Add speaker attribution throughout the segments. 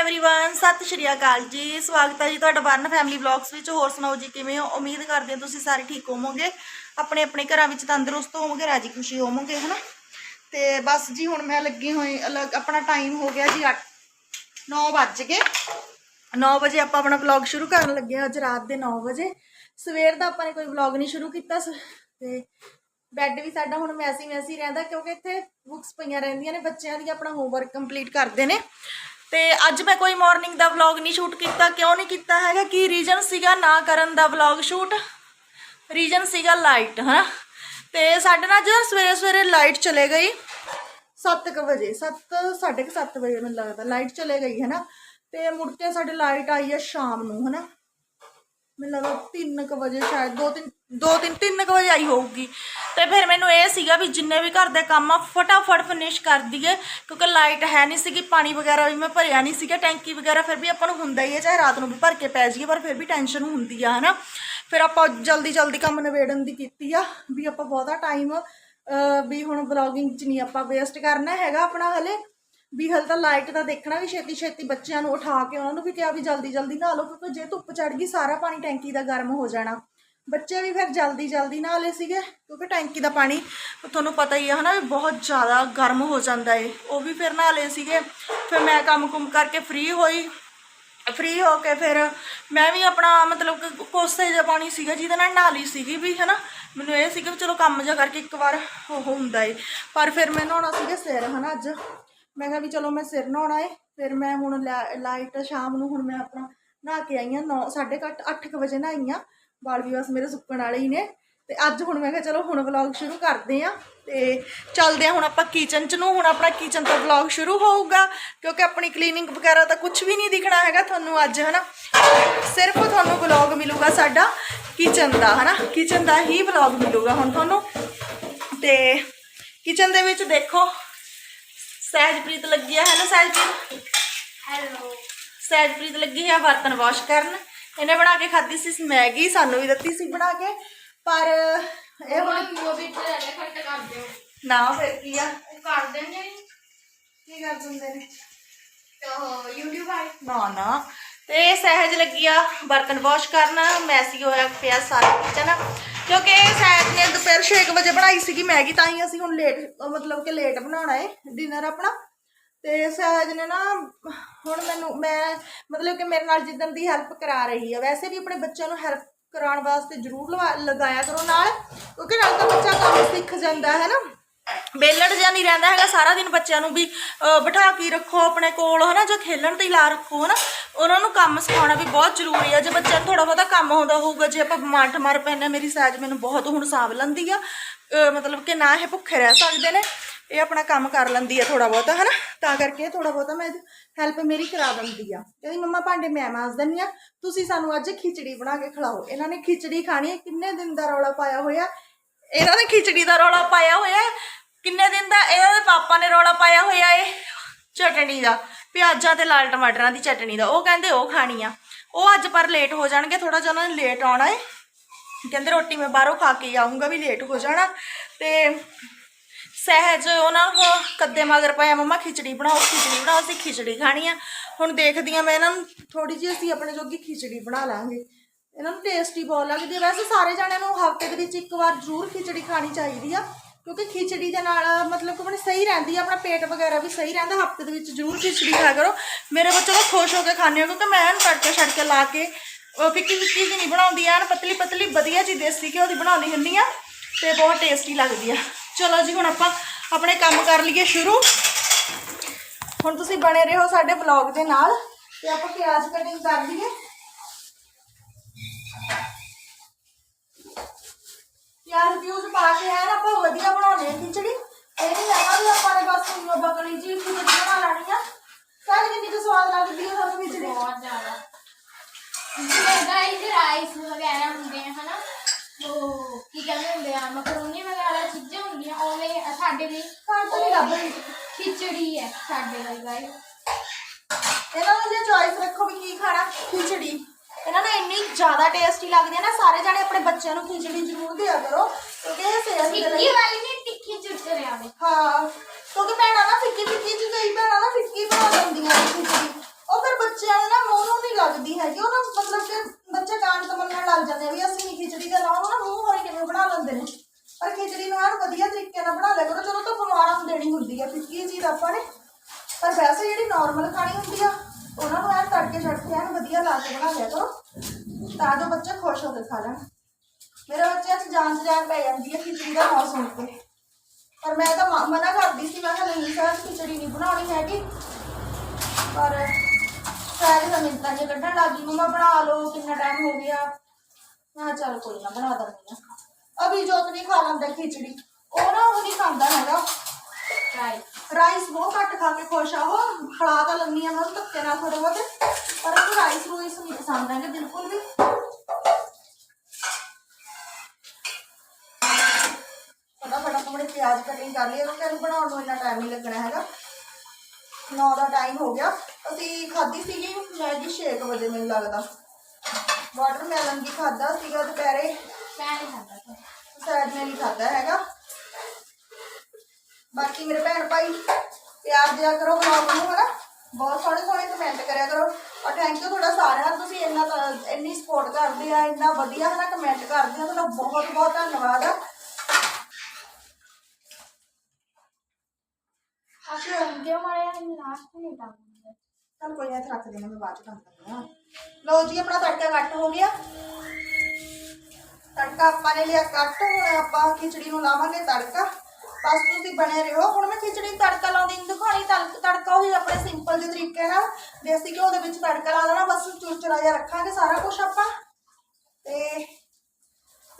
Speaker 1: Everyone ਸਤਿ ਸ਼੍ਰੀ ਅਕਾਲ ਜੀ ਸਵਾਗਤ ਹੈ ਜੀ ਤੁਹਾਡਾ ਬਰਨ ਫੈਮਿਲੀ ਵਲੌਗਸ ਵਿੱਚ ਹੋਰ ਸੁਣਾਓ ਜੀ ਕਿਵੇਂ ਹੋ ਉਮੀਦ ਕਰਦੇ ਹਾਂ ਤੁਸੀਂ ਸਾਰੇ ਠੀਕ ਹੋਵੋਗੇ ਆਪਣੇ ਆਪਣੇ ਘਰਾਂ ਵਿੱਚ ਤੰਦਰੁਸਤ ਹੋਵੋਗੇ ਰਾਜੀ ਖੁਸ਼ੀ ਹੋਵੋਗੇ ਹਨਾ ਤੇ ਬਸ ਜੀ ਹੁਣ ਮੈਂ ਲੱਗੀ ਹੋਈ ਅਲੱਗ ਆਪਣਾ ਟਾਈਮ ਹੋ ਗਿਆ ਜੀ 8 9 ਵੱਜ ਗਏ 9 ਵਜੇ ਆਪਾਂ ਆਪਣਾ ਵਲੌਗ ਸ਼ੁਰੂ ਕਰਨ ਲੱਗੇ ਹਾਂ ਅੱਜ ਰਾਤ ਦੇ 9 ਵਜੇ ਸਵੇਰ ਦਾ ਆਪਾਂ ਨੇ ਕੋਈ ਵਲੌਗ ਨਹੀਂ ਸ਼ੁਰੂ ਕੀਤਾ ਸ- ਤੇ ਬੈੱਡ ਵੀ ਸਾਡਾ ਹੁਣ ਮੈਸੀ ਮੈਸੀ ਰਹਿੰਦਾ ਕਿਉਂਕਿ ਇੱਥੇ ਬੁੱਕਸ ਪਈਆਂ ਰਹਿੰਦੀਆਂ ਨੇ ਬੱਚਿਆਂ ਦੀ ਆਪਣਾ ਹੋਮਵਰਕ ਕੰਪਲੀਟ ਕਰਦੇ ਨੇ ਤੇ ਅੱਜ ਮੈਂ ਕੋਈ ਮਾਰਨਿੰਗ ਦਾ ਵਲੌਗ ਨਹੀਂ ਸ਼ੂਟ ਕੀਤਾ, ਕਿਉਂ ਨਹੀਂ ਕੀਤਾ ਹੈਗਾ? ਕੀ ਰੀਜ਼ਨ ਸੀਗਾ ਨਾ ਕਰਨ ਦਾ ਵਲੌਗ ਸ਼ੂਟ ਰੀਜ਼ਨ ਸੀਗਾ ਲਾਈਟ ਹਨਾ? ਤੇ ਸਾਡੇ ਨਾਲ ਜਦੋਂ ਸਵੇਰੇ ਸਵੇਰੇ ਲਾਈਟ ਚਲੇ ਗਈ। 7:00 ਵਜੇ 7 7:30 ਵਜੇ ਮੈਨੂੰ ਲੱਗਦਾ ਲਾਈਟ ਚਲੇ ਗਈ ਹੈ ਨਾ ਤੇ ਮੁੜ ਕੇ ਸਾਡੇ ਲਾਈਟ ਆਈ ਹੈ ਸ਼ਾਮ ਨੂੰ, ਹਨਾ? ਮੈਨੂੰ ਲੱਗਦਾ 3:00 ਵਜੇ, ਸ਼ਾਇਦ 2 3 2 3 3:00 ਵਜੇ ਆਈ ਹੋਊਗੀ। ਤੇ ਫਿਰ ਮੈਨੂੰ ਇਹ ਸੀਗਾ ਵੀ ਜਿੰਨੇ ਵੀ ਘਰ ਦੇ ਕੰਮ ਆ, ਫਟਾਫਟ ਫਿਨਿਸ਼ ਕਰ ਦਈਏ, ਕਿਉਂਕਿ ਲਾਈਟ ਹੈ ਨਹੀਂ ਸੀਗੀ, ਪਾਣੀ ਵਗੈਰਾ ਵੀ ਮੈਂ ਭਰਿਆ ਨਹੀਂ ਸੀਗਾ, ਟੈਂਕੀ ਵਗੈਰਾ ਫਿਰ ਵੀ ਆਪਾਂ ਨੂੰ ਹੁੰਦਾ ਹੀ ਹੈ ਚਾਹੇ ਰਾਤ ਨੂੰ ਵੀ ਭਰ ਕੇ ਪੈ ਜਾਈਏ, ਪਰ ਫਿਰ ਵੀ ਟੈਨਸ਼ਨ ਹੁੰਦੀ ਆ, ਹਨਾ? ਫਿਰ ਆਪਾਂ ਜਲਦੀ ਜਲਦੀ ਕੰਮ ਨਿਬੇੜਨ ਦੀ ਕੀਤੀ ਆ, ਵੀ ਆਪਾਂ ਬਹੁਤਾ ਟਾਈਮ ਵੀ ਹੁਣ ਵਲੌਗਿੰਗ 'ਚ ਨਹੀਂ ਆਪਾਂ ਵੇਸਟ ਕਰਨਾ ਹੈਗਾ ਆਪਣਾ ਹਲੇ। ਵੀ ਹਲ ਤਾਂ ਲਾਈਟ ਦਾ ਦੇਖਣਾ ਵੀ ਛੇਤੀ ਛੇਤੀ ਬੱਚਿਆਂ ਨੂੰ ਉਠਾ ਕੇ ਉਹਨਾਂ ਨੂੰ ਵੀ ਕਿਹਾ ਵੀ ਜਲਦੀ ਜਲਦੀ ਨਹਾ ਲਓ, ਕਿਉਂਕਿ ਜੇ ਧੁੱਪ ਚੜ ਗਈ, ਸਾਰਾ ਪਾਣੀ ਟੈਂਕੀ ਦਾ ਗਰਮ ਹੋ ਜਾਣਾ। ਬੱਚੇ ਵੀ ਫਿਰ ਜਲਦੀ ਜਲਦੀ ਨਹਾ ਲਏ ਸੀਗੇ, ਕਿਉਂਕਿ ਟੈਂਕੀ ਦਾ ਪਾਣੀ ਤੁਹਾਨੂੰ ਪਤਾ ਹੀ ਹੈ ਹਨਾ ਵੀ ਬਹੁਤ ਜ਼ਿਆਦਾ ਗਰਮ ਹੋ ਜਾਂਦਾ ਏ। ਉਹ ਵੀ ਫਿਰ ਨਹਾ ਲਏ ਸੀਗੇ, ਫਿਰ ਮੈਂ ਕੰਮ ਕੁਮ ਕਰਕੇ ਫ੍ਰੀ ਹੋਈ। ਫ੍ਰੀ ਹੋ ਕੇ ਫਿਰ ਮੈਂ ਵੀ ਆਪਣਾ ਮਤਲਬ ਕਿ ਕੋਸੇ ਜਿਹਾ ਪਾਣੀ ਸੀਗਾ, ਜਿਹਦੇ ਨਾਲ ਨਹਾ ਲਈ ਸੀਗੀ ਵੀ ਹਨਾ। ਮੈਨੂੰ ਇਹ ਸੀਗਾ ਵੀ ਚਲੋ ਕੰਮ ਜਿਹਾ ਕਰਕੇ ਇੱਕ ਵਾਰ ਉਹ ਹੁੰਦਾ ਏ। ਪਰ ਫਿਰ ਮੈਂ ਨਹਾਉਣਾ ਸੀਗਾ ਸਿਰ ਹਨਾ ਅੱਜ। ਮੈਂ ਕਿਹਾ ਵੀ ਚਲੋ ਮੈਂ ਸਿਰ ਨਹਾਉਣਾ ਏ, ਫਿਰ ਮੈਂ ਹੁਣ ਲਾਈਟ ਸ਼ਾਮ ਨੂੰ ਹੁਣ ਮੈਂ ਆਪਣਾ ਨਹਾ ਕੇ ਆਈ ਹਾਂ 9 8:30 8 ਵਜੇ ਨਹਾਈ ਹਾਂ ਵਾਲ ਵੀ ਬਸ ਮੇਰੇ ਸੁੱਕਣ ਵਾਲੇ ਹੀ ਨੇ। ਤੇ ਅੱਜ ਹੁਣ ਮੈਂ ਕਿਹਾ ਚਲੋ ਹੁਣ ਵਲੌਗ ਸ਼ੁਰੂ ਕਰਦੇ ਆ ਤੇ ਚੱਲਦੇ ਆ ਹੁਣ ਆਪਾਂ ਕਿਚਨ ਚ ਨੂੰ। ਹੁਣ ਆਪਣਾ ਕਿਚਨ ਤੋਂ ਵਲੌਗ ਸ਼ੁਰੂ ਹੋਊਗਾ। ਕਿਉਂਕਿ ਆਪਣੀ ਕਲੀਨਿੰਗ ਵਗੈਰਾ ਤਾਂ ਕੁਝ ਵੀ ਨਹੀਂ ਦਿਖਣਾ ਹੈਗਾ ਤੁਹਾਨੂੰ ਅੱਜ ਹਨਾ? ਸਿਰਫ ਤੁਹਾਨੂੰ ਵਲੌਗ ਮਿਲੂਗਾ ਸਾਡਾ ਕਿਚਨ ਦਾ ਹਨਾ? ਕਿਚਨ ਦਾ ਹੀ ਵਲੌਗ ਮਿਲੂਗਾ ਹੁਣ ਤੁਹਾਨੂੰ। ਤੇ ਕਿਚਨ ਦੇ ਵਿੱਚ ਦੇਖੋ। ਸਹਿਜਪ੍ਰੀਤ ਲੱਗੀ ਆ ਹੈਲੋ ਸਹਿਜਪ੍ਰੀਤ?
Speaker 2: ਹੈਲੋ
Speaker 1: ਸਹਿਜਪ੍ਰੀਤ ਲੱਗੀ ਹੈ ਬਰਤਨ ਵਾਸ਼ ਕਰਨ। ਇਹਨੇ ਬਣਾ ਕੇ ਖਾਧੀ ਸੀ ਮੈਗੀ ਸਾਨੂੰ ਵੀ ਦਿੱਤੀ ਸੀ ਬਣਾ ਕੇ ਪਰ ਇਹ ਹੁਣ
Speaker 2: ਉਹ ਵੀ ਤੇ ਲੈ ਖੱਟ ਕਰ ਦਿਓ।
Speaker 1: ਨਾ ਫਿਰ ਕੀ ਆ?
Speaker 2: ਉਹ ਕਰ ਦੇਣਗੇ
Speaker 1: ਕੀ ਕਰ ਦਿੰਦੇ ਨੇ?
Speaker 2: ਤੋ YouTube ਆਈ
Speaker 1: ਨਾ ਨਾ। ਤੇ ਸਹਿਜ ਲੱਗੀ ਆ ਬਰਤਨ ਵਾਸ਼ ਕਰਨ। ਮੈਸੀ ਹੋਇਆ ਪਿਆ ਸਾਰਾ ਕਿਚਨ ਕਿਉਂਕਿ ਸਹਿਜ ਨੇ ਦੁਪਹਿਰ 6 ਵਜੇ ਬਣਾਈ ਸੀਗੀ ਮੈਗੀ ਤਾਂ ਹੀ ਅਸੀਂ ਹੁਣ ਲੇਟ ਮਤਲਬ ਕਿ ਲੇਟ ਬਣਾਉਣਾ ਏ ਡਿਨਰ ਆਪਣਾ। ਤੇ ਸਹਿਜ ਨੇ ਨਾ, ਹੁਣ ਮੈਨੂੰ, ਮੈਂ, ਮਤਲਬ ਕਿ ਮੇਰੇ ਨਾਲ ਜਿੱਦਣ ਦੀ ਹੈਲਪ ਕਰਾ ਰਹੀ ਆ, ਵੈਸੇ ਵੀ ਆਪਣੇ ਬੱਚਿਆਂ ਨੂੰ ਹੈਲਪ ਕਰਾਉਣ ਵਾਸਤੇ ਜ਼ਰੂਰ ਲਵਾ- ਲਗਾਇਆ ਕਰੋ ਨਾਲ, ਕਿਉਂਕਿ ਨਾਲ ਤਾਂ ਬੱਚਾ ਕੰਮ ਸਿੱਖ ਜਾਂਦਾ, ਹੈ ਨਾ? ਬੇਲੜ ਜਿਹਾ ਨਹੀਂ ਰਹਿੰਦਾ ਹੈਗਾ, ਸਾਰਾ ਦਿਨ ਬੱਚਿਆਂ ਨੂੰ ਵੀ ਬਿਠਾ ਕੇ ਰੱਖੋ ਆਪਣੇ ਕੋਲ ਹਨਾ ਜਾਂ ਖੇਲਣ ਤੇ ਹੀ ਲਾ ਰੱਖੋ ਹਨਾ ਉਹਨਾਂ ਨੂੰ ਕੰਮ ਸਿਖਾਉਣਾ ਵੀ ਬਹੁਤ ਜ਼ਰੂਰੀ ਹੈ ਜੇ ਬੱਚਿਆਂ ਨੂੰ ਥੋੜਾ ਬਹੁਤਾ ਕੰਮ ਹੁੰਦਾ ਹੋਊਗਾ, ਜੇ ਆਪਾਂ ਮਾਰ ਮਾਰ ਪੈਨੇ ਮੇਰੀ ਸਾਜ ਮੈਨੂੰ ਬਹੁਤ ਹੁਣ ਸਾਂਭ ਲੈਂਦੀ ਆ। ਮਤਲਬ ਕਿ ਨਾ ਇਹ ਭੁੱਖੇ ਰਹਿ ਸਕਦੇ ਨੇ। ਇਹ ਆਪਣਾ ਕੰਮ ਕਰ ਲੈਂਦੀ ਆ ਥੋੜਾ ਬਹੁਤਾ, ਹਨਾ? ਤਾਂ ਕਰਕੇ ਥੋੜਾ ਬਹੁਤਾ ਮੈਂ ਹੈਲਪ ਮੇਰੀ ਕਰਾ ਦਿੰਦੀ ਆ। ਕਹਿੰਦੀ, ਮੰਮਾ ਭਾਂਡੇ ਮੈਂ ਮਾਂਜ ਦਿੰਦੀ ਆ। ਤੁਸੀਂ ਸਾਨੂੰ ਅੱਜ ਖਿਚੜੀ ਬਣਾ ਕੇ ਖਿਲਾਓ। ਇਹਨਾਂ ਨੇ ਖਿਚੜੀ ਖਾਣੀ ਹੈ ਕਿੰਨੇ ਦਿਨ ਦਾ ਰੌਲਾ ਪਾਇਆ ਹੋਇਆ? ਇਹਨਾਂ ਨੇ ਖਿਚੜੀ ਦਾ ਰੌਲਾ ਪਾਇਆ ਹੋਇਆ ਕਿੰਨੇ ਦਿਨ ਦਾ? ਇਹਨਾਂ ਦੇ ਪਾਪਾ ਨੇ ਰੌਲਾ ਪਾਇਆ ਹੋਇਆ ਇਹ? ਚਟਣੀ ਦਾ। ਪਿਆਜ਼ਾਂ ਤੇ ਲਾਲ ਟਮਾਟਰਾਂ ਦੀ ਚਟਣੀ ਦਾ। ਉਹ ਕਹਿੰਦੇ ਉਹ ਖਾਣੀ ਆ। ਉਹ ਅੱਜ ਪਰ ਲੇਟ ਹੋ ਜਾਣਗੇ। ਥੋੜਾ ਜਿਹਾ ਉਹਨਾਂ ਨੇ ਲੇਟ ਆਉਣਾ ਏ। ਕਹਿੰਦੇ, ਰੋਟੀ ਮੈਂ ਬਾਹਰੋਂ ਖਾ ਕੇ ਹੀ ਆਉਂਗਾ ਵੀ ਲੇਟ ਹੋ ਜਾਣਾ। ਤੇ ਸਹਿਜ ਉਹਨਾਂ ਨੂੰ ਕੱਦੇ ਮਗਰ ਪਿਆ ਮੰਮਾ ਖਿਚੜੀ ਬਣਾਓ ਖਿਚੜੀ ਬਣਾਓ, ਅਸੀਂ ਖਿਚੜੀ ਖਾਣੀ ਆ। ਹੁਣ ਦੇਖਦੀ ਆ ਮੈਂ ਇਹਨਾਂ ਨੂੰ ਥੋੜੀ ਜਿਹੀ ਅਸੀਂ ਆਪਣੇ ਜੋਗੀ ਖਿਚੜੀ ਬਣਾ ਲਾਂਗੇ। ਇਹਨਾਂ ਨੂੰ ਟੇਸਟੀ ਬਹੁਤ ਲੱਗਦੀ ਹੈ ਵੈਸੇ ਸਾਰੇ ਜਣਿਆਂ ਨੂੰ ਹਫ਼ਤੇ ਦੇ ਵਿੱਚ ਇੱਕ ਵਾਰ ਜ਼ਰੂਰ ਖਿਚੜੀ ਖਾਣੀ ਚਾਹੀਦੀ ਆ, ਕਿਉਂਕਿ ਖਿਚੜੀ ਦੇ ਨਾਲ ਮਤਲਬ ਕਿ ਆਪਣੀ ਸਹੀ ਰਹਿੰਦੀ ਆ, ਆਪਣਾ ਪੇਟ ਵਗੈਰਾ ਵੀ ਸਹੀ ਰਹਿੰਦਾ। ਹਫ਼ਤੇ ਦੇ ਵਿੱਚ ਜ਼ਰੂਰ ਖਿਚੜੀ ਖਾ ਕਰੋ। ਮੇਰੇ ਬੱਚੇ ਤਾਂ ਖੁਸ਼ ਹੋ ਕੇ ਖਾਂਦੇ ਹੋ ਕਿਉਂਕਿ ਮੈਂ ਇਹਨੂੰ ਤੜਕੇ ਛੜਕੇ ਲਾ ਕੇ, ਉਹ ਫਿੱਕੀ ਫਿੱਕੀ ਜਿਹੀ ਨਹੀਂ ਬਣਾਉਂਦੀ, ਐਨ ਪਤਲੀ ਪਤਲੀ ਵਧੀਆ ਜੀ ਦੇਸੀ ਘਿਓ ਦੀ ਬਣਾਉਂਦੀ ਹੁੰਦੀ ਆ, ਤੇ ਬਹੁਤ ਟੇਸਟੀ ਲੱਗਦੀ ਆ। ਚਲੋ ਜੀ ਹੁਣ ਆਪਾਂ ਆਪਣੇ ਕੰਮ ਕਰ ਲਈਏ ਸ਼ੁਰੂ ਹੁਣ ਤੁਸੀਂ ਬਣੇ ਰਹੋ ਸਾਡੇ ਵਲੌਗ ਦੇ ਨਾਲ ਤੇ ਆਪਾਂ ਪਿਆਜ਼ ਕਟਿੰਗ ਕਰ ਲਈਏ ਪਿਆਜ਼ ਪਿਊਜ਼ ਪਾ ਕੇ ਹੈ ਨਾ ਆਪਾਂ ਵਧੀਆ ਬਣਾਉਣੇ ਆ ਖਿਚੜੀ ਇਹ ਨਹੀਂ ਹੈਗਾ ਵੀ ਆਪਾਂ ਨੇ ਬਸ ਬਕਲੀ ਜੀ ਖਿਚੜੀ ਬਣਾ ਲੈਣੀ ਆ। ਸਾਰੇ ਕਿੰਨੀ ਕੁ ਸਵਾਦ ਲੱਗਦੀ ਹੈ ਤੁਹਾਨੂੰ ਖਿਚੜੀ।
Speaker 2: ਬਹੁਤ ਜ਼ਿਆਦਾ। ਗਾਈਸ ਰਾਈਸ ਵਗੈਰਾ ਹੁੰਦੇ ਆ ਹਨਾ? ਉਹ ਕੀ ਕਹਿੰਦੇ ਹੁੰਦੇ ਆ ਮਕਰੋਨੀ ਵਗੈਰਾ ਚੀਜ਼ਾਂ ਹੁੰਦੀਆਂ ਉਵੇਂ ਸਾਡੇ ਲਈ
Speaker 1: ਤੋਂ ਨਹੀਂ ਲੱਭ ਰਹੀ
Speaker 2: ਖਿਚੜੀ ਹੈ ਸਾਡੇ ਲਈ ਗਾਈਸ
Speaker 1: ਇਹਨਾਂ ਨੂੰ ਜੇ ਚੋਇਸ ਰੱਖੋ ਵੀ ਕੀ ਖਾਣਾ ਖਿਚੜੀ। ਇਹਨਾਂ ਨੂੰ ਇੰਨੀ ਜ਼ਿਆਦਾ ਟੇਸਟੀ ਲੱਗਦੀ ਹੈ ਨਾ ਸਾਰੇ ਜਾਣੇ ਆਪਣੇ ਬੱਚਿਆਂ ਨੂੰ ਖਿਚੜੀ ਜ਼ਰੂਰ ਦਿਆ ਕਰੋ। ਕਿਉਂਕਿ ਇਹ ਸਿਹਤ ਦੇ ਲਈ
Speaker 2: ਵਾਲੀ ਨਹੀਂ ਟਿੱਕੀ ਚੁਰਚਰੇ ਵਾਲੀ
Speaker 1: ਹਾਂ ਕਿਉਂਕਿ ਭੈਣਾਂ ਨਾ ਫਿੱਕੀ ਫਿੱਕੀ ਜਿਹੀ ਕਈ ਭੈਣਾਂ ਨਾ ਫਿੱਕੀ ਬਣਾ ਲੈਂਦੀਆਂ ਨੇ ਖਿਚੜੀ ਉਹ ਫਿਰ ਖਾਣੀ ਹੁੰਦੀ ਆ ਉਹਨਾਂ ਨੂੰ ਐ ਤੜਕੇ ਛੱਡਕੇ ਐਨ ਵਧੀਆ ਲਾ ਕੇ ਬਣਾ ਲਿਆ ਕਰੋ ਤਾਂ ਜੋ ਬੱਚੇ ਖੁਸ਼ ਹੋ ਕੇ ਖਾ ਲੈਣ ਮੇਰੇ ਬੱਚਿਆਂ 'ਚ ਜਾਨ ਚ ਜਾਨ ਪੈ ਜਾਂਦੀ ਹੈ ਖਿਚੜੀ ਦਾ ਨਾਮ ਸੁਣ ਕੇ। ਪਰ ਮੈਂ ਤਾਂ ਮਨਾ ਕਰਦੀ ਸੀ, ਮੈਂ ਕਿਹਾ ਨਹੀਂ ਸਰ ਖਿਚੜੀ ਨਹੀਂ ਬਣਾਉਣੀ ਹੈਗੀ। ਪਰ ਸਾਰੇ ਤਾਂ ਮਿੰਟਾਂ 'ਚ ਕੱਢਣ ਲੱਗ ਗਈ, ਮੰਮਾ ਬਣਾ ਲਓ, ਕਿੰਨਾ ਟਾਈਮ ਹੋ ਗਿਆ। ਮੈਂ ਚੱਲ ਕੋਈ ਨਾ, ਬਣਾ ਦਿੰਦੀ ਆ ਅਭੀ ਜੋਤ ਨਹੀਂ ਖਾ ਲੈਂਦਾ ਖਿਚੜੀ। ਉਹ ਨਾ ਉਹ ਨਹੀਂ ਖਾਂਦਾ ਹੈਗਾ। ਰਾਈਸ ਬਹੁਤ ਘੱਟ ਖਾ ਕੇ ਖੁਸ਼ ਆ ਉਹ। ਖੜਾ ਤਾਂ ਲੰਮੀ ਆ ਮੈਂ, ਉਹਨੂੰ ਧੱਕੇ ਨਾਲ ਥੋੜੇ ਬਹੁਤ। ਪਰ ਉਹ ਰਾਈਸ ਰੂਈਸ ਨਹੀਂ ਪਸੰਦ ਹੈਗੇ, ਬਿਲਕੁਲ ਵੀ ਫਟਾਫਟ ਆਪਣੇ ਪਿਆਜ਼ ਕਟਿੰਗ ਕਰ ਲਈ ਕਿਉਂਕਿ ਇਹਨੂੰ ਬਣਾਉਣ ਨੂੰ ਇੰਨਾ ਟਾਈਮ ਨਹੀਂ ਲੱਗਣਾ ਹੈਗਾ। 9 ਦਾ ਟਾਈਮ ਹੋ ਗਿਆ। ਅਸੀਂ ਖਾਧੀ ਸੀਗੀ ਮੈਗੀ 6 ਵਜੇ ਮੈਨੂੰ ਲੱਗਦਾ। ਵਾਟਰਮੈਲਨ ਵੀ ਖਾਦਾ ਸੀਗਾ ਦੁਪਹਿਰੇ।
Speaker 2: ਮੈਂ ਨਹੀਂ ਖਾਂਦਾ ਤਾਂ।
Speaker 1: ਸਾਈਡ ਨੇ ਨਹੀਂ ਖਾਦਾ ਹੈਗਾ। ਬਾਕੀ ਮੇਰੇ ਭੈਣ ਭਾਈ ਪਿਆਰ ਦਿਆ ਕਰੋ ਬਲੌਗ ਨੂੰ ਹਨਾ? ਬਹੁਤ ਸੋਹਣੇ ਸੋਹਣੇ ਕਮੈਂਟ ਕਰਿਆ ਕਰੋ। ਔਰ ਥੈਂਕ ਯੂ ਤੁਹਾਡਾ ਸਾਰਿਆਂ ਦਾ। ਤੁਸੀਂ ਇੰਨਾ ਇੰਨੀ ਸਪੋਰਟ ਕਰਦੇ ਆ ਇੰਨਾ ਵਧੀਆ ਹਨਾ ਕਮੈਂਟ ਕਰਦੇ ਆ। ਤੁਹਾਡਾ ਬਹੁਤ ਬਹੁਤ ਧੰਨਵਾਦ ਆ।
Speaker 2: ਅੱਛਾ ਮਾਰਿਆ ਲਾਸਟ ਨਹੀਂ ਟਾਉਂਗਾ
Speaker 1: ਚਲ ਕੋਈ ਨਾ, ਇੱਥੇ ਰੱਖ ਦੇਣਾ ਮੈਂ ਬਾਅਦ ਚ ਕੰਮ ਕਰਦੀ ਹਾਂ। ਲਓ ਜੀ, ਆਪਣਾ ਤੜਕਾ ਕੱਟ ਹੋ ਗਿਆ। ਤੜਕਾ ਆਪਾਂ ਨੇ ਲਿਆ ਕੱਟ, ਹੁਣ ਆਪਾਂ ਖਿਚੜੀ ਨੂੰ ਲਾਵਾਂਗੇ ਤੜਕਾ। ਬਸ ਤੁਸੀਂ ਬਣੇ ਰਹੋ। ਹੁਣ ਮੈਂ ਖਿਚੜੀ ਨੂੰ ਤੜਕਾ ਲਾਉਂਦੀ ਨਹੀਂ ਦਿਖਾਣੀ ਤੜਕ, ਤੜਕਾ ਉਹੀ ਆਪਣੇ ਸਿੰਪਲ ਜਿਹੇ ਤਰੀਕੇ ਨਾਲ। ਦੇਸੀ ਘਿਓ ਦੇ ਵਿੱਚ ਤੜਕਾ ਲਾ ਦੇਣਾ, ਬਸ ਚੁਰਚੁਰਾ ਜਿਹਾ ਰੱਖਾਂਗੇ ਸਾਰਾ ਕੁਝ ਆਪਾਂ। ਤੇ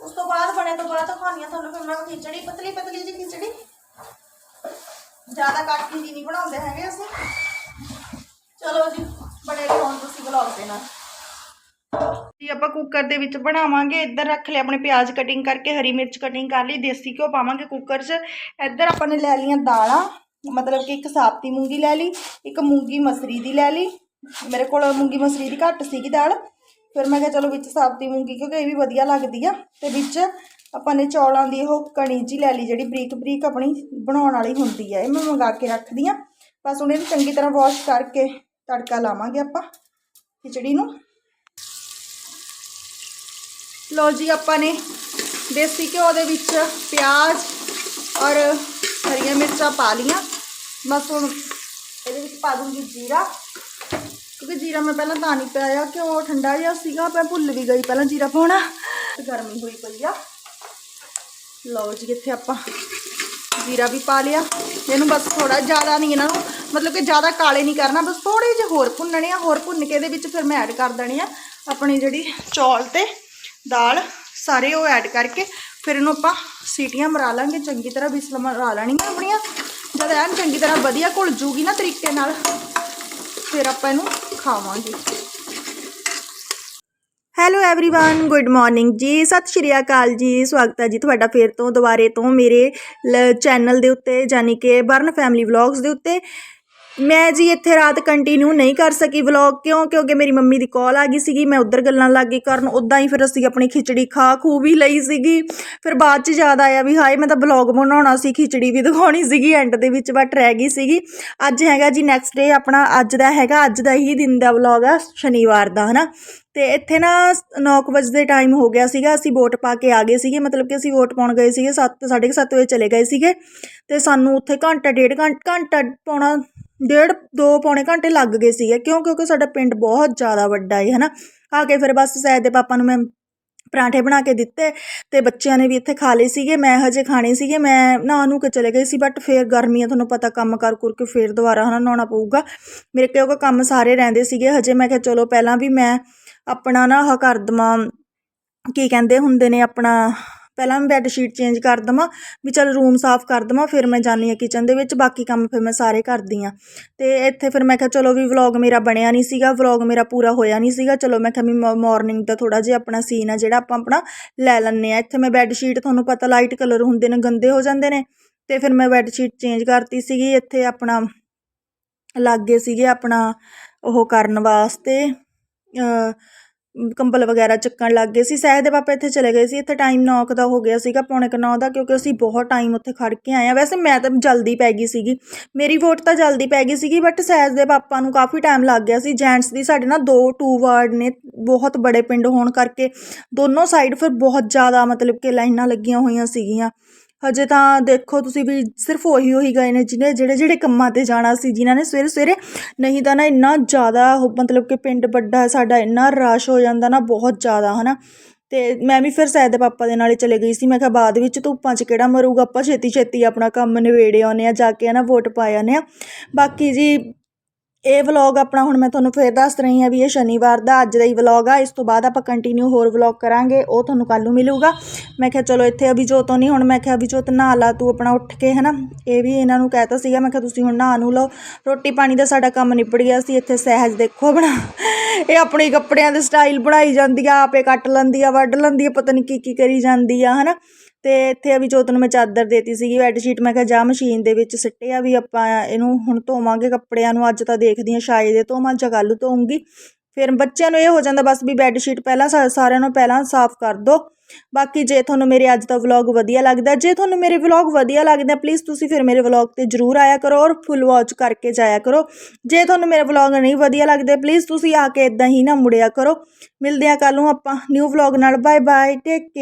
Speaker 1: ਉਸ ਤੋਂ ਬਾਅਦ ਬਣੇ ਤੋਂ ਬਾਅਦ ਦਿਖਾਉਣੀ ਆ ਤੁਹਾਨੂੰ, ਫਿਰ ਮੈਂ ਖਿਚੜੀ ਪਤਲੀ ਪਤਲੀ ਜਿਹੀ ਖਿਚੜੀ। ਜ਼ਿਆਦਾ ਕੱਟ ਦੀ ਨਹੀਂ ਬਣਾਉਂਦੇ ਹੈਗੇ ਅਸੀਂ। ਚਲੋ ਜੀ, ਬੜੇ ਰਹੋ ਹੁਣ ਤੁਸੀਂ ਵਲੌਗ ਦੇ ਨਾਲ। ਜੀ, ਆਪਾਂ ਕੁੱਕਰ ਦੇ ਵਿੱਚ ਬਣਾਵਾਂਗੇ। ਇੱਧਰ ਰੱਖ ਲਿਆ ਆਪਣੇ ਪਿਆਜ਼ ਕਟਿੰਗ ਕਰਕੇ, ਹਰੀ ਮਿਰਚ ਕਟਿੰਗ ਕਰ ਲਈ, ਦੇਸੀ ਘਿਓ ਪਾਵਾਂਗੇ ਕੁੱਕਰ 'ਚ ਇੱਧਰ ਆਪਾਂ ਨੇ ਲੈ ਲਈਆਂ ਦਾਲਾਂ, ਮਤਲਬ ਕਿ ਇੱਕ ਸਾਬਤੀ ਮੂੰਗੀ ਲੈ ਲਈ, ਇੱਕ ਮੂੰਗੀ ਮਸਰੀ ਦੀ ਲੈ ਲਈ। ਮੇਰੇ ਕੋਲ ਮੂੰਗੀ ਮਸਰੀ ਦੀ ਘੱਟ ਸੀਗੀ ਦਾਲ। ਫਿਰ ਮੈਂ ਕਿਹਾ ਚਲੋ ਵਿੱਚ ਸਾਬਤੀ ਮੂੰਗੀ, ਕਿਉਂਕਿ ਇਹ ਵੀ ਵਧੀਆ ਲੱਗਦੀ ਆ। ਤੇ ਵਿੱਚ ਆਪਾਂ ਨੇ ਚੌਲਾਂ ਦੀ ਉਹ ਕਣੀ ਜੀ ਲੈ ਲਈ, ਜਿਹੜੀ ਬਰੀਕ ਬਰੀਕ ਆਪਣੀ ਬਣਾਉਣ ਵਾਲੀ ਹੁੰਦੀ ਆ। ਇਹ ਮੈਂ ਮੰਗਾ ਕੇ ਰੱਖਦੀ ਆ। ਬਸ ਹੁਣ ਇਹਨੂੰ ਚੰਗੀ ਤਰ੍ਹਾਂ ਵਾਸ਼ ਕਰਕੇ ਤੜਕਾ ਲਾਵਾਂਗੇ ਆਪਾਂ ਖਿਚੜੀ ਨੂੰ। ਲਓ ਜੀ, ਆਪਾਂ ਨੇ ਦੇਸੀ ਘਿਓ ਦੇ ਵਿੱਚ ਪਿਆਜ਼ ਔਰ ਹਰੀਆਂ ਮਿਰਚਾਂ ਪਾ ਲੀਆਂ ਬਸ ਹੁਣ ਇਹਦੇ ਵਿੱਚ ਪਾ ਦੂੰਗੀ ਜੀਰਾ। ਕਿਉਂਕਿ ਜੀਰਾ ਮੈਂ ਪਹਿਲਾਂ ਤਾਂ ਨਹੀਂ ਪਾਇਆ ਕਿਉਂ? ਠੰਡਾ ਜਿਹਾ ਸੀਗਾ, ਮੈਂ ਭੁੱਲ ਵੀ ਗਈ ਪਹਿਲਾਂ ਜੀਰਾ ਪਾਉਣਾ। ਗਰਮੀ ਹੋਈ ਪਈ ਆ। ਲਓ ਜੀ, ਇੱਥੇ ਆਪਾਂ ਜੀਰਾ ਵੀ ਪਾ ਲਿਆ। ਇਹਨੂੰ ਬਸ ਥੋੜਾ ਜ਼ਿਆਦਾ ਨਹੀਂ ਇਹਨਾਂ ਨੂੰ, ਮਤਲਬ ਕਿ ਜ਼ਿਆਦਾ ਕਾਲੇ ਨਹੀਂ ਕਰਨਾ, ਬਸ ਥੋੜੇ ਜਿਹੇ ਹੋਰ ਭੁੰਨਣੇ ਆ। ਹੋਰ ਭੁੰਨ ਕੇ ਇਹਦੇ ਵਿੱਚ ਫਿਰ ਮੈਂ ਐਡ ਕਰ ਦੇਣੀ ਆ ਆਪਣੀ ਜਿਹੜੀ ਚੌਲ ਤੇ ਦਾਲ, ਸਾਰੇ ਉਹ ਐਡ ਕਰਕੇ ਫਿਰ ਇਹਨੂੰ ਆਪਾਂ ਸੀਟੀਆਂ ਮਰਾ ਲਾਂਗੇ। ਚੰਗੀ ਤਰ੍ਹਾਂ ਵਿਸਲ ਮਰਾ ਲੈਣੀਆਂ ਆਪਣੀਆਂ। ਜਦ ਐਨ ਚੰਗੀ ਤਰ੍ਹਾਂ ਵਧੀਆ ਘੁਲ ਜੂਗੀ ਨਾ ਤਰੀਕੇ ਨਾਲ, ਫਿਰ ਆਪਾਂ ਇਹਨੂੰ ਖਾਵਾਂਗੇ ਹੈਲੋ एवरीवन ਗੁੱਡ ਮਾਰਨਿੰਗ ਜੀ ਸਤਿ ਸ਼੍ਰੀ ਅਕਾਲ ਜੀ ਸਵਾਗਤ ਹੈ ਜੀ ਤੁਹਾਡਾ ਫੇਰ ਤੋਂ ਦੁਬਾਰੇ ਤੋਂ ਮੇਰੇ ਚੈਨਲ ਦੇ ਉੱਤੇ ਯਾਨੀ ਕਿ ਬਰਨ ਫੈਮਿਲੀ ਵਲੌਗਸ ਦੇ ਉੱਤੇ ਮੈਂ ਜੀ ਇੱਥੇ ਰਾਤ ਕੰਟੀਨਿਊ ਨਹੀਂ ਕਰ ਸਕੀ ਵਲੌਗ ਕਿਉਂ? ਕਿਉਂਕਿ ਮੇਰੀ ਮੰਮੀ ਦੀ ਕਾਲ ਆ ਗਈ ਸੀਗੀ, ਮੈਂ ਉੱਧਰ ਗੱਲਾਂ ਲੱਗ ਗਈ ਕਰਨ ਉਦਾਂ ਹੀ ਫਿਰ ਅਸੀਂ ਆਪਣੀ ਖਿਚੜੀ ਖਾ ਖੂ ਵੀ ਲਈ ਸੀਗੀ। ਫਿਰ ਬਾਅਦ ਚ ਯਾਦ ਆਇਆ ਵੀ ਹਾਏ, ਮੈਂ ਤਾਂ ਵਲੌਗ ਬਣਾਉਣਾ ਸੀ, ਖਿਚੜੀ ਵੀ ਦਿਖਾਉਣੀ ਸੀਗੀ ਐਂਡ ਦੇ ਵਿੱਚ ਬਟ ਰਹਿ ਗਈ ਸੀਗੀ। ਅੱਜ ਹੈਗਾ ਜੀ ਨੈਕਸਟ ਡੇ ਆਪਣਾ, ਅੱਜ ਦਾ ਹੈਗਾ, ਅੱਜ ਦਾ ਹੀ ਦਿਨ ਦਾ ਵਲੌਗ ਆ, ਸ਼ਨੀਵਾਰ ਦਾ, ਹਨਾ? ਤੇ ਇੱਥੇ ਨਾ 9 ਵਜੇ ਦੇ ਟਾਈਮ ਹੋ ਗਿਆ ਸੀਗਾ, ਅਸੀਂ ਵੋਟ ਪਾ ਕੇ ਆ ਗਏ ਸੀਗੇ, ਮਤਲਬ ਕਿ ਅਸੀਂ ਵੋਟ ਪਾਉਣ ਗਏ ਸੀਗੇ 7 7:30 ਵਜੇ ਚਲੇ ਗਏ ਸੀਗੇ। ਤੇ ਸਾਨੂੰ ਉੱਥੇ ਘੰਟਾ, ਡੇਢ ਘੰਟਾ ਘੰਟਾ ਪੌਣਾ ਡੇਢ ਦੋ ਪੌਣੇ ਘੰਟੇ ਲੱਗ ਗਏ ਸੀਗੇ। ਕਿਉਂ? ਕਿਉਂਕਿ ਸਾਡਾ ਪਿੰਡ ਬਹੁਤ ਜ਼ਿਆਦਾ ਵੱਡਾ ਹੈ ਹਨਾ? ਆ ਕੇ ਫਿਰ ਬਸ ਸੈਦ ਦੇ ਪਾਪਾ ਨੂੰ ਮੈਂ ਪਰਾਂਠੇ ਬਣਾ ਕੇ ਦਿੱਤੇ ਤੇ ਬੱਚਿਆਂ ਨੇ ਵੀ ਇੱਥੇ ਖਾ ਲਏ ਸੀਗੇ। ਮੈਂ ਹਜੇ ਖਾਣੇ ਸੀਗੇ। ਮੈਂ ਨਹਾ ਨੂੰ ਕੇ ਚਲੇ ਗਏ ਸੀ ਬਟ ਫੇਰ ਗਰਮੀ ਆ ਤੁਹਾਨੂੰ ਪਤਾ ਕੰਮ ਕਰ ਕੁਰ ਕੇ ਫੇਰ ਦੁਬਾਰਾ, ਹਨਾ, ਨਹਾਉਣਾ ਪਊਗਾ। ਮੇਰੇ ਕਿਉਂਕਿ ਕੰਮ ਸਾਰੇ ਰਹਿੰਦੇ ਸੀਗੇ। ਹਜੇ ਮੈਂ ਕਿਹਾ ਚਲੋ ਪਹਿਲਾਂ ਵੀ ਮੈਂ ਆਪਣਾ ਨਾ ਆਹ ਕਰ ਦੇਵਾਂ। ਕੀ ਕਹਿੰਦੇ ਹੁੰਦੇ ਨੇ ਆਪਣਾ ਪਹਿਲਾਂ ਮੈਂ ਬੈੱਡ ਸ਼ੀਟ ਚੇਂਜ ਕਰ ਦੇਵਾਂ, ਵੀ ਚਲ ਰੂਮ ਸਾਫ਼ ਕਰ ਦੇਵਾਂ, ਫਿਰ ਮੈਂ ਜਾਂਦੀ ਹਾਂ ਕਿਚਨ ਦੇ ਵਿੱਚ, ਬਾਕੀ ਕੰਮ ਫਿਰ ਮੈਂ ਸਾਰੇ ਕਰਦੀ ਹਾਂ। ਅਤੇ ਇੱਥੇ ਫਿਰ ਮੈਂ ਕਿਹਾ ਚਲੋ ਵੀ ਵਲੌਗ ਮੇਰਾ ਬਣਿਆ ਨਹੀਂ ਸੀਗਾ ਵਲੌਗ ਮੇਰਾ ਪੂਰਾ ਹੋਇਆ ਨਹੀਂ ਸੀਗਾ, ਚਲੋ ਮੈਂ ਕਿਹਾ ਵੀ ਮਾਰਨਿੰਗ ਦਾ ਥੋੜ੍ਹਾ ਜਿਹਾ ਆਪਣਾ ਸੀਨ ਆ ਜਿਹੜਾ ਆਪਾਂ ਆਪਣਾ ਲੈ ਲੈਂਦੇ ਆ ਇੱਥੇ ਮੈਂ ਬੈੱਡ ਸ਼ੀਟ ਤੁਹਾਨੂੰ ਪਤਾ ਲਾਈਟ ਕਲਰ ਹੁੰਦੇ ਨੇ, ਗੰਦੇ ਹੋ ਜਾਂਦੇ ਨੇ, ਤੇ ਫਿਰ ਮੈਂ ਬੈੱਡ ਸ਼ੀਟ ਚੇਂਜ ਕਰਤੀ ਸੀਗੀ, ਇੱਥੇ ਆਪਣਾ ਲਾਗੇ ਸੀਗੇ ਆਪਣਾ ਉਹ ਕਰਨ ਵਾਸਤੇ ਕੰਬਲ ਵਗੈਰਾ ਚੱਕਣ ਲੱਗ ਗਏ ਸੀ। ਸਹਿਜ ਦੇ ਪਾਪਾ ਇੱਥੇ ਚਲੇ ਗਏ ਸੀ। ਇੱਥੇ ਟਾਈਮ 9 ਦਾ ਹੋ ਗਿਆ ਸੀਗਾ, ਪੌਣੇ ਕੁ 9 ਦਾ, ਕਿਉਂਕਿ ਅਸੀਂ ਬਹੁਤ ਟਾਈਮ ਉੱਥੇ ਖੜ ਕੇ ਆਏ ਆ ਵੈਸੇ ਮੈਂ ਤਾਂ ਜਲਦੀ ਪੈ ਗਈ ਸੀਗੀ। ਮੇਰੀ ਵੋਟ ਤਾਂ ਜਲਦੀ ਪੈ ਗਈ ਸੀਗੀ ਬਟ ਸਹਿਜ ਦੇ ਪਾਪਾ ਨੂੰ ਕਾਫੀ ਟਾਈਮ ਲੱਗ ਗਿਆ ਸੀ। ਜੈਂਟਸ ਦੀ ਸਾਡੇ ਨਾ ਦੋ ਟੂ ਵਾਰਡ ਨੇ, ਬਹੁਤ ਬੜੇ ਪਿੰਡ ਹੋਣ ਕਰਕੇ। ਦੋਨੋਂ ਸਾਈਡ ਫਿਰ ਬਹੁਤ ਜ਼ਿਆਦਾ ਮਤਲਬ ਕਿ ਲਾਈਨਾਂ ਲੱਗੀਆਂ ਹੋਈਆਂ ਸੀਗੀਆਂ। ਹਜੇ ਤਾਂ ਦੇਖੋ ਤੁਸੀਂ ਵੀ ਸਿਰਫ ਉਹੀ ਉਹੀ ਗਏ ਨੇ ਜਿਹਨੇ ਜਿਹੜੇ ਜਿਹੜੇ ਕੰਮਾਂ ਤੇ ਜਾਣਾ ਸੀ, ਜਿਨ੍ਹਾਂ ਨੇ ਸਵੇਰੇ ਸਵੇਰੇ ਨਹੀਂ ਤਾਂ ਨਾ ਇੰਨਾ ਜ਼ਿਆਦਾ ਉਹ ਮਤਲਬ ਕਿ ਪਿੰਡ ਵੱਡਾ ਸਾਡਾ ਇੰਨਾ ਰਸ਼ ਹੋ ਜਾਂਦਾ ਨਾ ਬਹੁਤ ਜ਼ਿਆਦਾ, ਹਨਾ। ਤੇ ਮੈਂ ਵੀ ਫਿਰ ਸੈਦ ਦੇ ਪਾਪਾ ਦੇ ਨਾਲੇ ਚਲੇ ਗਈ ਸੀ, ਮੈਂ ਕਿਹਾ ਬਾਅਦ ਵਿੱਚ ਧੁੱਪਾਂ 'ਚ ਕਿਹੜਾ ਮਰੂਗਾ, ਆਪਾਂ ਛੇਤੀ ਛੇਤੀ ਆਪਣਾ ਕੰਮ ਨਿਬੇੜੇ ਆਉਂਦੇ ਆ ਜਾ ਕੇ ਹੈ ਨਾ ਵੋਟ ਪਾਏ ਆਉਂਦੇ ਆ ਬਾਕੀ ਜੀ ਇਹ ਵਲੌਗ ਆਪਣਾ ਹੁਣ ਮੈਂ ਤੁਹਾਨੂੰ ਫੇਰ ਦੱਸ ਰਹੀ ਹਾਂ ਵੀ ਇਹ ਸ਼ਨੀਵਾਰ ਦਾ ਅੱਜ ਦਾ ਹੀ ਵਲੌਗ ਆ। ਇਸ ਤੋਂ ਬਾਅਦ ਆਪਾਂ ਕੰਟੀਨਿਊ ਹੋਰ ਵਲੌਗ ਕਰਾਂਗੇ। ਉਹ ਤੁਹਾਨੂੰ ਕੱਲ ਨੂੰ ਮਿਲੂਗਾ। ਮੈਂ ਕਿਹਾ ਚਲੋ ਇੱਥੇ ਅਭਿਜੋਤੋਂ ਨਹੀਂ, ਹੁਣ ਮੈਂ ਕਿਹਾ ਅਭਿਜੋਤ ਨਹਾ ਲਾ, ਤੂੰ ਆਪਣਾ ਉੱਠ ਕੇ, ਹਨਾ? ਇਹ ਵੀ ਇਹਨਾਂ ਨੂੰ ਕਹਿਤਾ ਸੀਗਾ। ਮੈਂ ਕਿਹਾ ਤੁਸੀਂ ਹੁਣ ਨਹਾ ਨੂੰ ਲਓ। ਰੋਟੀ ਪਾਣੀ ਦਾ ਸਾਡਾ ਕੰਮ ਨਿਬੜ ਗਿਆ। ਸੀ ਇੱਥੇ ਸਹਿਜ ਦੇਖੋ ਆਪਣਾ। ਇਹ ਆਪਣੇ ਕੱਪੜਿਆਂ ਦੇ ਸਟਾਈਲ ਬਣਾਈ ਜਾਂਦੀ ਆ, ਆਪੇ ਕੱਟ ਲੈਂਦੀ ਆ, ਵੱਢ ਲੈਂਦੀ ਆ, ਪਤਾ ਨਹੀਂ ਕੀ ਕੀ ਕਰੀ ਜਾਂਦੀ ਆ, ਹਨਾ? ਅਤੇ ਇੱਥੇ ਵੀ ਜੋਤ ਨੂੰ ਮੈਂ ਚਾਦਰ ਦੇਤੀ ਸੀਗੀ ਬੈੱਡ ਸ਼ੀਟ ਮੈਂ ਕਿਹਾ ਜਾ ਮਸ਼ੀਨ ਦੇ ਵਿੱਚ ਸਿੱਟਿਆ ਵੀ ਆਪਾਂ ਇਹਨੂੰ ਹੁਣ ਧੋਵਾਂਗੇ, ਕੱਪੜਿਆਂ ਨੂੰ ਅੱਜ ਤਾਂ ਦੇਖਦੀ ਹਾਂ ਸ਼ਾਇਦ ਇਹ ਧੋਵਾਂ ਜਾਂ ਕੱਲ੍ਹ ਧੋਊਂਗੀ। ਫਿਰ ਬੱਚਿਆਂ ਨੂੰ ਇਹ ਹੋ ਜਾਂਦਾ ਬਸ ਵੀ ਬੈੱਡ ਸ਼ੀਟ ਪਹਿਲਾਂ ਸਾ- ਸਾਰਿਆਂ ਨੂੰ ਪਹਿਲਾਂ ਸਾਫ਼ ਕਰ ਦਿਓ ਬਾਕੀ ਜੇ ਤੁਹਾਨੂੰ ਮੇਰੇ ਅੱਜ ਦਾ ਵਲੌਗ ਵਧੀਆ ਲੱਗਦਾ, ਜੇ ਤੁਹਾਨੂੰ ਮੇਰੇ ਵਲੌਗ ਵਧੀਆ ਲੱਗਦਾ ਪਲੀਜ਼ ਤੁਸੀਂ ਫਿਰ ਮੇਰੇ ਵਲੌਗ ਤੇ ਜਰੂਰ ਆਇਆ ਕਰੋ ਔਰ ਫੁੱਲ ਵਾਚ ਕਰਕੇ ਜਾਇਆ ਕਰੋ। ਜੇ ਤੁਹਾਨੂੰ ਮੇਰੇ ਵਲੌਗ ਨਹੀਂ ਵਧੀਆ ਲੱਗਦੇ ਪਲੀਜ਼ ਤੁਸੀਂ ਆ ਕੇ ਇਦਾਂ ਹੀ ਨਾ ਮੁੜਿਆ ਕਰੋ। ਮਿਲਦੇ ਆ ਕੱਲ ਨੂੰ ਆਪਾਂ ਨਿਊ ਵਲੌਗ ਨਾਲ। Bye bye take care